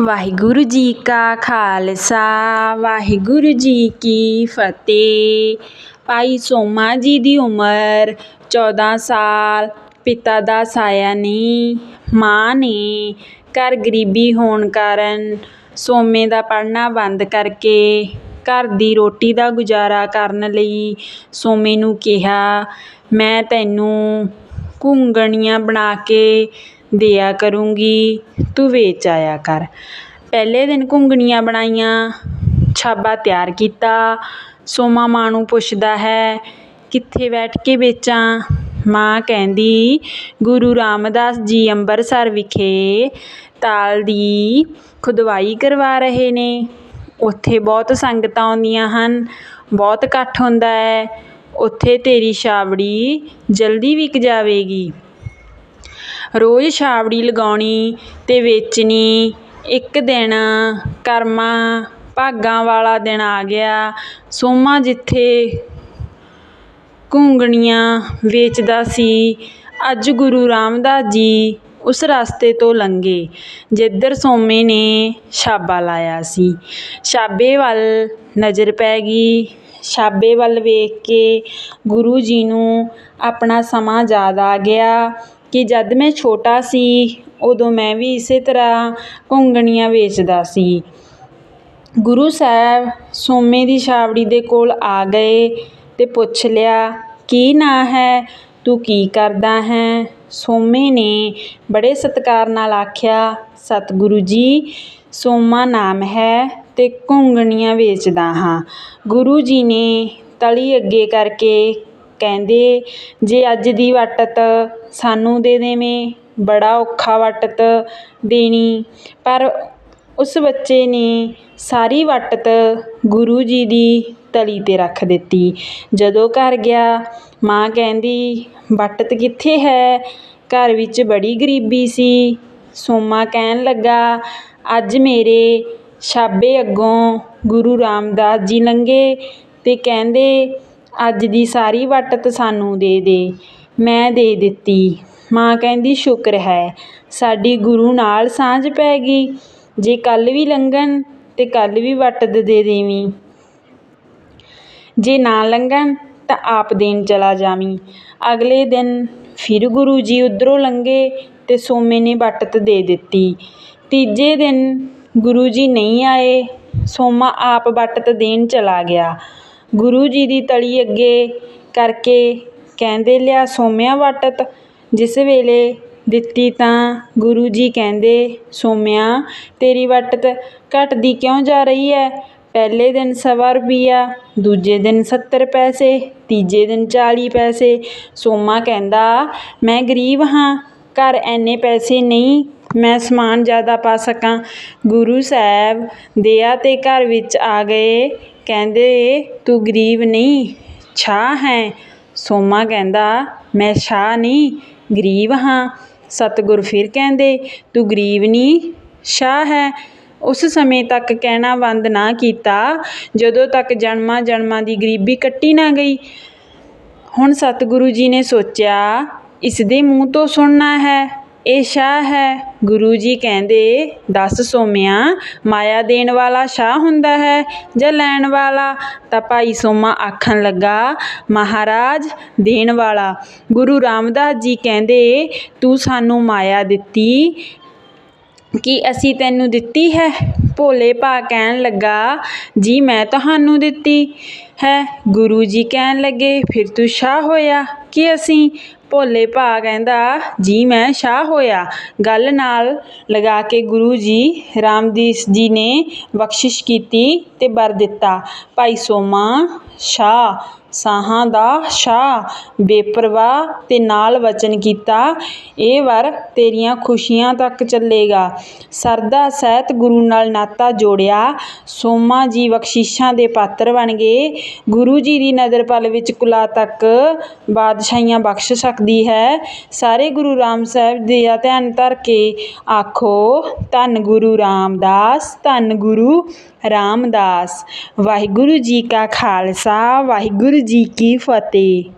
ਵਾਹਿਗੁਰੂ ਜੀ ਕਾ ਖਾਲਸਾ, ਵਾਹਿਗੁਰੂ ਜੀ ਕੀ ਫਤਿਹ। ਭਾਈ ਸੋਮਾ ਜੀ ਦੀ ਉਮਰ 14 ਸਾਲ, ਪਿਤਾ ਦਾ ਸਾਇਆ ਨਹੀਂ, ਮਾਂ ਨੇ ਘਰ ਗਰੀਬੀ ਹੋਣ ਕਾਰਨ ਸੋਮੇ ਦਾ ਪੜ੍ਹਨਾ ਬੰਦ ਕਰਕੇ ਘਰ ਦੀ ਰੋਟੀ ਦਾ ਗੁਜ਼ਾਰਾ ਕਰਨ ਲਈ ਸੋਮੇ ਨੂੰ ਕਿਹਾ, ਮੈਂ ਤੈਨੂੰ ਘੁੰਗਣੀਆਂ ਬਣਾ ਕੇ ਦਿਆ ਕਰੂੰਗੀ, ਤੂੰ ਵੇਚ ਆਇਆ ਕਰ। ਪਹਿਲੇ ਦਿਨ ਘੁੰਗਣੀਆਂ ਬਣਾਈਆਂ, ਛਾਬਾ ਤਿਆਰ ਕੀਤਾ, ਸੋਮਾ ਮਾਂ ਨੂੰ ਪੁੱਛਦਾ ਹੈ, ਕਿੱਥੇ ਬੈਠ ਕੇ ਵੇਚਾਂ? ਮਾਂ ਕਹਿੰਦੀ, ਗੁਰੂ ਰਾਮਦਾਸ ਜੀ ਅੰਮ੍ਰਿਤਸਰ ਵਿਖੇ ਤਾਲ ਦੀ ਖੁਦਵਾਈ ਕਰਵਾ ਰਹੇ ਨੇ। ਉੱਥੇ ਬਹੁਤ ਸੰਗਤਾਂ ਆਉਂਦੀਆਂ ਹਨ, ਬਹੁਤ ਇਕੱਠ ਹੁੰਦਾ ਹੈ। ਉੱਥੇ ਤੇਰੀ ਛਾਬੜੀ ਜਲਦੀ ਵਿਕ ਜਾਵੇਗੀ। ਰੋਜ਼ ਛਾਬੜੀ ਲਗਾਉਣੀ ਅਤੇ ਵੇਚਣੀ। ਇੱਕ ਦਿਨ ਕਰਮਾਂ ਭਾਗਾਂ ਵਾਲਾ ਦਿਨ ਆ ਗਿਆ। ਸੋਮਾ ਜਿੱਥੇ ਘੁੰਗਣੀਆਂ ਵੇਚਦਾ ਸੀ, ਅੱਜ ਗੁਰੂ ਰਾਮਦਾਸ ਜੀ ਉਸ ਰਸਤੇ ਤੋਂ ਲੰਘੇ, ਜਿੱਧਰ ਸੋਮੇ ਨੇ ਛਾਬਾ ਲਾਇਆ ਸੀ। ਛਾਬੇ ਵੱਲ ਨਜ਼ਰ ਪੈ ਗਈ। ਛਾਬੇ ਵੱਲ ਵੇਖ ਕੇ ਗੁਰੂ ਜੀ ਨੂੰ ਆਪਣਾ ਸਮਾਂ ਯਾਦ ਆ ਗਿਆ ਕਿ ਜਦ ਮੈਂ ਛੋਟਾ ਸੀ, ਉਦੋਂ ਮੈਂ ਵੀ ਇਸੇ ਤਰ੍ਹਾਂ ਘੁੰਗਣੀਆਂ ਵੇਚਦਾ ਸੀ। ਗੁਰੂ ਸਾਹਿਬ ਸੋਮੇ ਦੀ ਛਾਬੜੀ ਦੇ ਕੋਲ ਆ ਗਏ ਅਤੇ ਪੁੱਛ ਲਿਆ, ਕੀ ਨਾਂ ਹੈ? ਤੂੰ ਕੀ ਕਰਦਾ ਹੈ? ਸੋਮੇ ਨੇ ਬੜੇ ਸਤਿਕਾਰ ਨਾਲ ਆਖਿਆ, ਸਤਿਗੁਰੂ ਜੀ, ਸੋਮਾ ਨਾਮ ਹੈ। ਅਤੇ ਘੁੰਗਣੀਆਂ ਵੇਚਦਾ ਹਾਂ। ਗੁਰੂ ਜੀ ਨੇ ਤਲੀ ਅੱਗੇ ਕਰਕੇ ਕਹਿੰਦੇ, ਜੇ ਅੱਜ ਦੀ ਵਟਤ ਸਾਨੂੰ ਦੇ ਦੇਵੇਂ, ਬੜਾ ਔਖਾ ਵਟਤ ਦੇਣੀ। ਪਰ ਉਸ ਬੱਚੇ ਨੇ ਸਾਰੀ ਵਟਤ ਗੁਰੂ ਜੀ ਦੀ ਤਲੀ 'ਤੇ ਰੱਖ ਦਿੱਤੀ। ਜਦੋਂ ਘਰ ਗਿਆ, ਮਾਂ ਕਹਿੰਦੀ, ਵਟਤ ਕਿੱਥੇ ਹੈ? ਘਰ ਵਿੱਚ ਬੜੀ ਗਰੀਬੀ ਸੀ। ਸੋਮਾ ਕਹਿਣ ਲੱਗਾ, ਅੱਜ ਮੇਰੇ ਛਾਬੇ ਅੱਗੋਂ ਗੁਰੂ ਰਾਮਦਾਸ ਜੀ ਲੰਘੇ ਅਤੇ ਕਹਿੰਦੇ, ਅੱਜ ਦੀ ਸਾਰੀ ਵਟਤ ਸਾਨੂੰ ਦੇ ਦੇ, ਮੈਂ ਦੇ ਦਿੱਤੀ। ਮਾਂ ਕਹਿੰਦੀ, ਸ਼ੁਕਰ ਹੈ, ਸਾਡੀ ਗੁਰੂ ਨਾਲ ਸਾਂਝ ਪੈ ਗਈ। ਜੇ ਕੱਲ੍ਹ ਵੀ ਲੰਘਣ ਤਾਂ ਕੱਲ੍ਹ ਵੀ ਵੱਟ ਦੇ ਦੇਵੀਂ। ਜੇ ਨਾ ਲੰਘਣ ਤਾਂ ਆਪ ਦੇਣ ਚਲਾ ਜਾਵੀਂ। ਅਗਲੇ ਦਿਨ ਫਿਰ ਗੁਰੂ ਜੀ ਉੱਧਰੋਂ ਲੰਘੇ ਅਤੇ ਸੋਮੇ ਨੇ ਵਟਤ ਦੇ ਦਿੱਤੀ। ਤੀਜੇ ਦਿਨ ਗੁਰੂ ਜੀ ਨਹੀਂ ਆਏ, ਸੋਮਾ ਆਪ ਵਟਤ ਦੇਣ ਚਲਾ ਗਿਆ। ਗੁਰੂ ਜੀ ਦੀ ਤਲੀ ਅੱਗੇ ਕਰਕੇ ਕਹਿੰਦੇ ਲਿਆ ਸੋਮਿਆ ਵੱਟਤ ਜਿਸ ਵੇਲੇ ਦਿੱਤੀ ਤਾਂ ਗੁਰੂ ਜੀ ਕਹਿੰਦੇ, ਸੋਮਿਆ, ਤੇਰੀ ਵੱਟਤ ਘਟਦੀ ਕਿਉਂ ਜਾ ਰਹੀ ਹੈ ਪਹਿਲੇ ਦਿਨ ਸਵਾ ਰੁਪਈਆ, ਦੂਜੇ ਦਿਨ ਸੱਤਰ ਪੈਸੇ, ਤੀਜੇ ਦਿਨ ਚਾਲੀ ਪੈਸੇ। ਸੋਮਾ ਕਹਿੰਦਾ, ਮੈਂ ਗਰੀਬ ਹਾਂ, ਘਰ ਐਨੇ ਪੈਸੇ ਨਹੀਂ ਮੈਂ ਸਮਾਨ ਜ਼ਿਆਦਾ ਪਾ ਸਕਾਂ। ਗੁਰੂ ਸਾਹਿਬ ਦਇਆ 'ਤੇ ਘਰ ਵਿੱਚ ਆ ਗਏ। ਕਹਿੰਦੇ, ਤੂੰ ਗਰੀਬ ਨਹੀਂ, ਛਾਹ ਹੈ। ਸੋਮਾ ਕਹਿੰਦਾ, ਮੈਂ ਛਾਹ ਨਹੀਂ, ਗਰੀਬ ਹਾਂ। ਸਤਿਗੁਰ ਫਿਰ ਕਹਿੰਦੇ, ਤੂੰ ਗਰੀਬ ਨਹੀਂ, ਛਾਹ ਹੈ। ਉਸ ਸਮੇਂ ਤੱਕ ਕਹਿਣਾ ਬੰਦ ਨਾ ਕੀਤਾ। ਜਦੋਂ ਤੱਕ ਜਨਮਾਂ ਜਨਮਾਂ ਦੀ ਗਰੀਬੀ ਕੱਟੀ ਨਾ ਗਈ। ਹੁਣ ਸਤਿਗੁਰੂ ਜੀ ਨੇ ਸੋਚਿਆ, ਇਸ ਦੇ ਮੂੰਹ ਤੋਂ ਸੁਣਨਾ ਹੈ। ਇਹ ਸ਼ਾਹ ਹੈ। ਗੁਰੂ ਜੀ ਕਹਿੰਦੇ, ਦੱਸ ਸੋਮਿਆ, ਮਾਇਆ ਦੇਣ ਵਾਲਾ ਸ਼ਾਹ ਹੁੰਦਾ ਹੈ। ਜਾਂ ਲੈਣ ਵਾਲਾ, ਤਾਂ ਭਾਈ ਸੋਮਾ ਆਖਣ ਲੱਗਾ, ਮਹਾਰਾਜ, ਦੇਣ ਵਾਲਾ। ਗੁਰੂ ਰਾਮਦਾਸ ਜੀ ਕਹਿੰਦੇ, ਤੂੰ ਸਾਨੂੰ ਮਾਇਆ ਦਿੱਤੀ ਕੀ ਅਸੀਂ ਤੈਨੂੰ ਦਿੱਤੀ ਹੈ? ਭੋਲੇ ਭਾਅ ਕਹਿਣ ਲੱਗਾ, ਜੀ, ਮੈਂ ਤੁਹਾਨੂੰ ਦਿੱਤੀ ਹੈ। ਗੁਰੂ ਜੀ ਕਹਿਣ ਲੱਗੇ, ਫਿਰ ਤੂੰ ਸ਼ਾਹ ਹੋਇਆ ਕਿ ਅਸੀਂ? ਭੋਲੇ ਭਾਅ ਕਹਿੰਦਾ, ਜੀ, ਮੈਂ ਸ਼ਾਹ ਹੋਇਆ। ਗੱਲ ਨਾਲ ਲਗਾ ਕੇ ਗੁਰੂ ਜੀ, ਰਾਮਦੀਸ ਜੀ ਨੇ ਬਖਸ਼ਿਸ਼ ਕੀਤੀ ਅਤੇ ਵਰ ਦਿੱਤਾ, ਭਾਈ ਸੋਮਾ, ਸ਼ਾਹ। ਸਾਹਾਂ ਦਾ ਸ਼ਾਹ, ਬੇਪਰਵਾਹ ਅਤੇ ਨਾਲ ਵਚਨ ਕੀਤਾ, ਇਹ ਵਰ ਤੇਰੀਆਂ ਖੁਸ਼ੀਆਂ ਤੱਕ ਚੱਲੇਗਾ। ਸਰਦਾ ਸਹਿਤ ਗੁਰੂ ਨਾਲ ਨਾਤਾ ਜੋੜਿਆ, ਸੋਮਾ ਜੀ ਬਖਸ਼ਿਸ਼ਾਂ ਦੇ ਪਾਤਰ ਬਣ ਗਏ। ਗੁਰੂ ਜੀ ਦੀ ਨਜ਼ਰ ਪਲ ਵਿੱਚ ਕੁਲਾ ਤੱਕ ਬਾਦਸ਼ਾਹੀਆਂ ਬਖਸ਼ ਸਕਦੀ ਹੈ। ਸਾਰੇ ਗੁਰੂ ਰਾਮ ਸਾਹਿਬ ਜੀ ਦਾ ਧਿਆਨ ਧਰ ਕੇ ਆਖੋ, ਧੰਨ ਗੁਰੂ ਰਾਮਦਾਸ, ਧੰਨ ਗੁਰੂ ਰਾਮਦਾਸ। ਵਾਹਿਗੁਰੂ ਜੀ ਕਾ ਖਾਲਸਾ, ਵਾਹਿਗੁਰੂ ਵਾਹਿਗੁਰੂ ਜੀ ਕੀ ਫਤਿਹ।